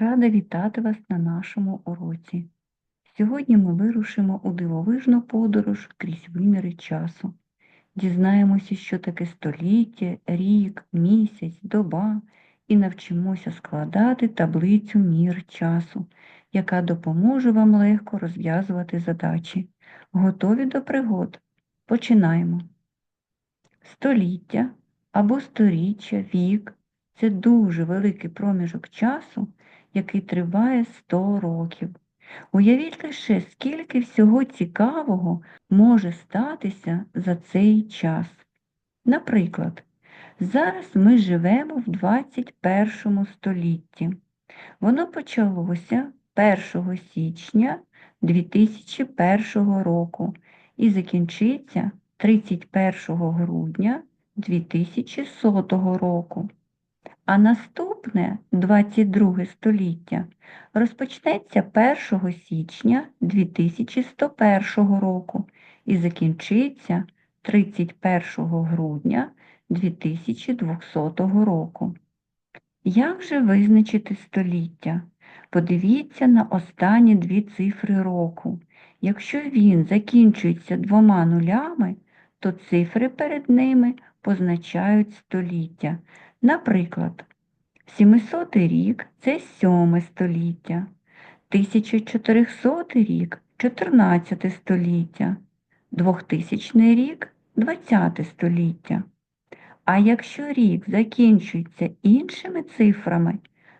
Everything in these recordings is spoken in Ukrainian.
Рада вітати вас на нашому уроці. Сьогодні ми вирушимо у дивовижну подорож крізь виміри часу. Дізнаємося, що таке століття, рік, місяць, доба і навчимося складати таблицю мір часу, яка допоможе вам легко розв'язувати задачі. Готові до пригод? Починаємо. Століття або сторіччя, вік це дуже великий проміжок часу, який триває 100 років. Уявіть лише, скільки всього цікавого може статися за цей час. Наприклад, зараз ми живемо в 21 столітті. Воно почалося 1 січня 2001 року і закінчиться 31 грудня 2100 року. А наступне 22 століття розпочнеться 1 січня 2101 року і закінчиться 31 грудня 2200 року. Як же визначити століття? Подивіться на останні дві цифри року. Якщо він закінчується двома нулями, то цифри перед ними позначають століття. Наприклад, 700 рік це 7 століття, 1400 рік 14 століття, 2000 рік 20 століття. А якщо рік закінчується іншими цифрами,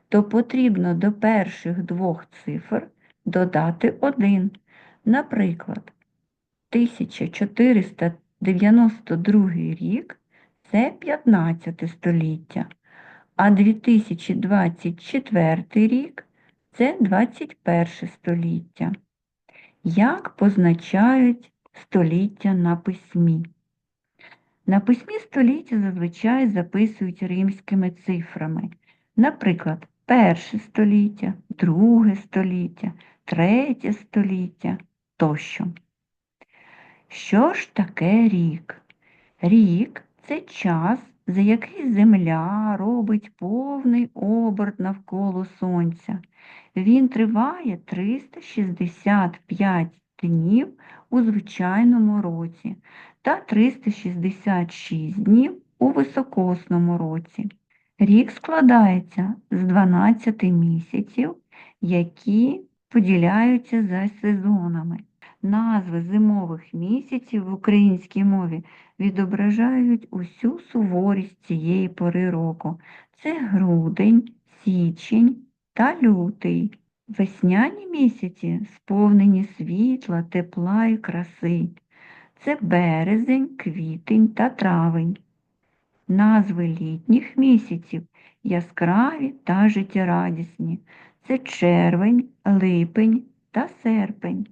то потрібно до перших двох цифр додати 1. Наприклад, 1492 рік це 15 століття, а 2024 рік це 21 століття. Як позначають століття на письмі? На письмі століття зазвичай записують римськими цифрами. Наприклад, перше століття, друге століття, третє століття тощо. Що ж таке рік? Рік це час, за який Земля робить повний оберт навколо Сонця. Він триває 365 днів у звичайному році та 366 днів у високосному році. Рік складається з 12 місяців, які поділяються за сезонами. Назви зимових місяців в українській мові відображають усю суворість цієї пори року. Це грудень, січень та лютий. Весняні місяці сповнені світла, тепла і краси. Це березень, квітень та травень. Назви літніх місяців яскраві та життєрадісні. Це червень, липень та серпень.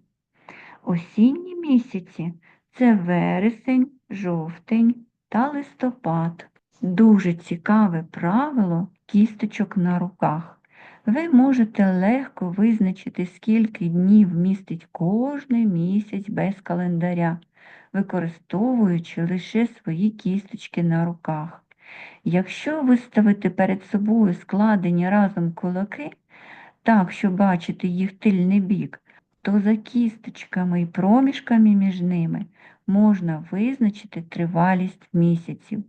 Осінні місяці це вересень, жовтень та листопад. Дуже цікаве правило кісточок на руках. Ви можете легко визначити, скільки днів містить кожний місяць без календаря, використовуючи лише свої кісточки на руках. Якщо виставити перед собою складені разом кулаки, так, щоб бачити їх тильний бік, то за кісточками і проміжками між ними можна визначити тривалість місяців.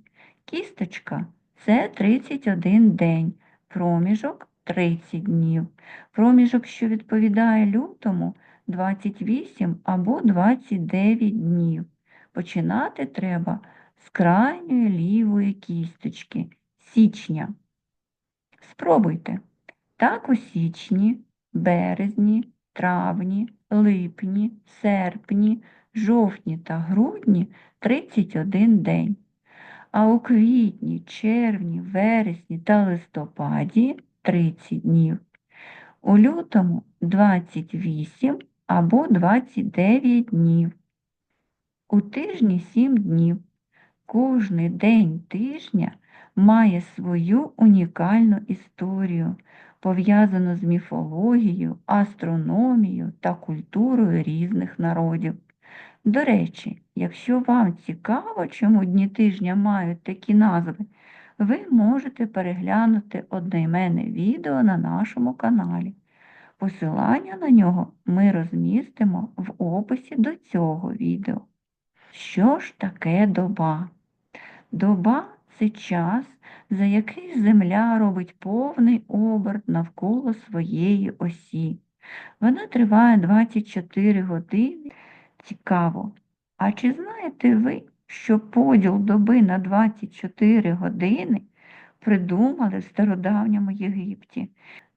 Кісточка це 31 день, проміжок 30 днів. Проміжок, що відповідає лютому, 28 або 29 днів. Починати треба з крайньої лівої кісточки січня. Спробуйте. Так у січні, березні, травні, липні, серпні, жовтні та грудні 31 день. А у квітні, червні, вересні та листопаді 30 днів. У лютому 28 або 29 днів. У тижні 7 днів. Кожний день тижня має свою унікальну історію, пов'язану з міфологією, астрономією та культурою різних народів. До речі, якщо вам цікаво, чому дні тижня мають такі назви, ви можете переглянути одноіменне відео на нашому каналі. Посилання на нього ми розмістимо в описі до цього відео. Що ж таке доба? Доба це час, за який Земля робить повний оберт навколо своєї осі. Вона триває 24 години. Цікаво. А чи знаєте ви, що поділ доби на 24 години придумали в стародавньому Єгипті?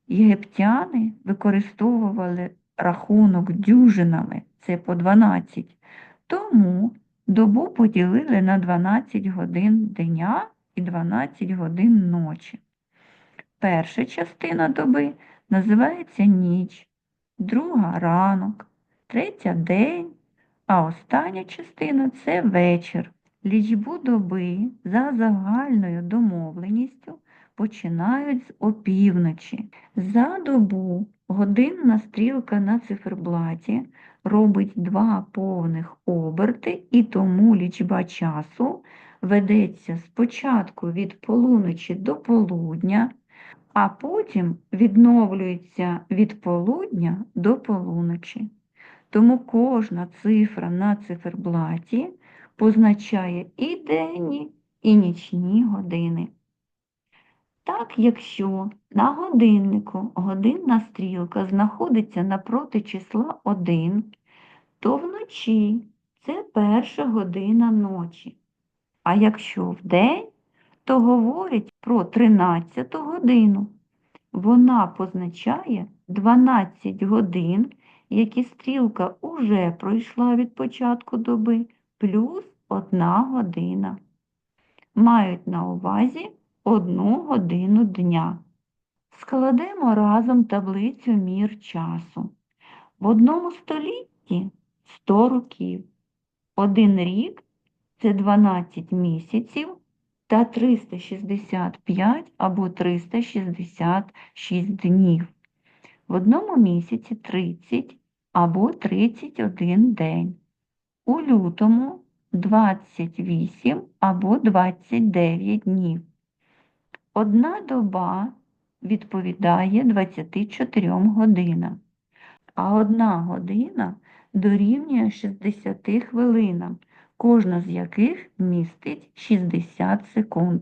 Єгиптяни використовували рахунок дюжинами, це по 12, тому добу поділили на 12 годин дня і 12 годин ночі. Перша частина доби називається ніч, друга ранок, третя день, а остання частина це вечір. Лічбу доби за загальною домовленістю починають з опівночі. За добу годинна стрілка на циферблаті робить два повних оберти, і тому лічба часу ведеться спочатку від полуночі до полудня, а потім відновлюється від полудня до полуночі. Тому кожна цифра на циферблаті позначає і денні, і нічні години. Так, якщо на годиннику годинна стрілка знаходиться напроти числа 1, то вночі це перша година ночі. А якщо вдень, то говорять про 13 годину. Вона позначає 12 годин, які стрілка уже пройшла від початку доби, плюс 1 година. Мають на увазі одну годину дня. Складемо разом таблицю мір часу. В одному столітті 100 років. Один рік це 12 місяців та 365 або 366 днів. В одному місяці 30 або 31 день. У лютому 28 або 29 днів. Одна доба відповідає 24 годинам, а одна година дорівнює 60 хвилинам, кожна з яких містить 60 секунд.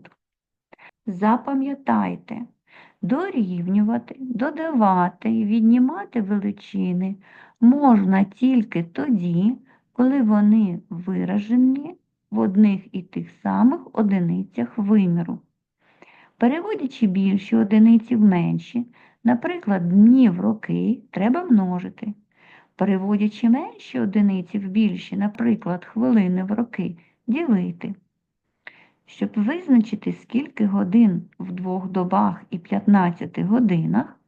Запам'ятайте, дорівнювати, додавати і віднімати величини можна тільки тоді, коли вони виражені в одних і тих самих одиницях виміру. Переводячи більші одиниці в менші, наприклад, дні в роки треба множити. Переводячи менші одиниці в більші, наприклад, хвилини в роки, ділити. Щоб визначити, скільки годин в двох добах і 15 годинах,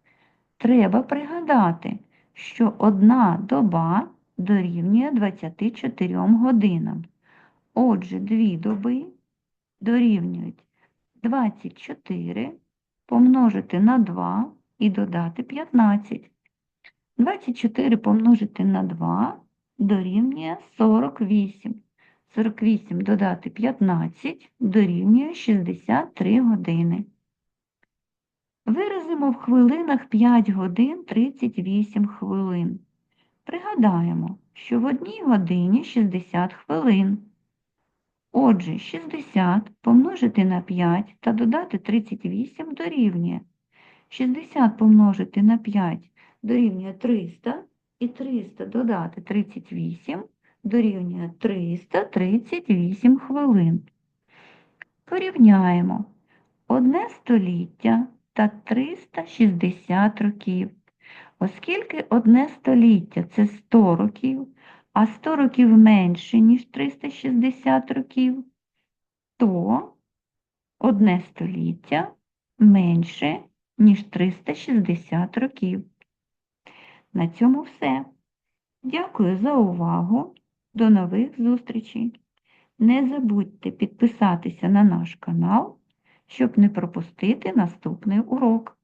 треба пригадати, що одна доба дорівнює 24 годинам. Отже, дві доби дорівнюють 24 помножити на 2 і додати 15. 24 помножити на 2 дорівнює 48. 48 додати 15 дорівнює 63 години. Виразимо в хвилинах 5 годин 38 хвилин. Пригадаємо, що в одній годині 60 хвилин. Отже, 60 помножити на 5 та додати 38 дорівнює. 60 помножити на 5 дорівнює 300 і 300 додати 38 дорівнює 338 хвилин. Порівняємо одне століття та 360 років. Оскільки одне століття це 100 років, а 100 років менше, ніж 360 років, то одне століття менше, ніж 360 років. На цьому все. Дякую за увагу. До нових зустрічей. Не забудьте підписатися на наш канал, щоб не пропустити наступний урок.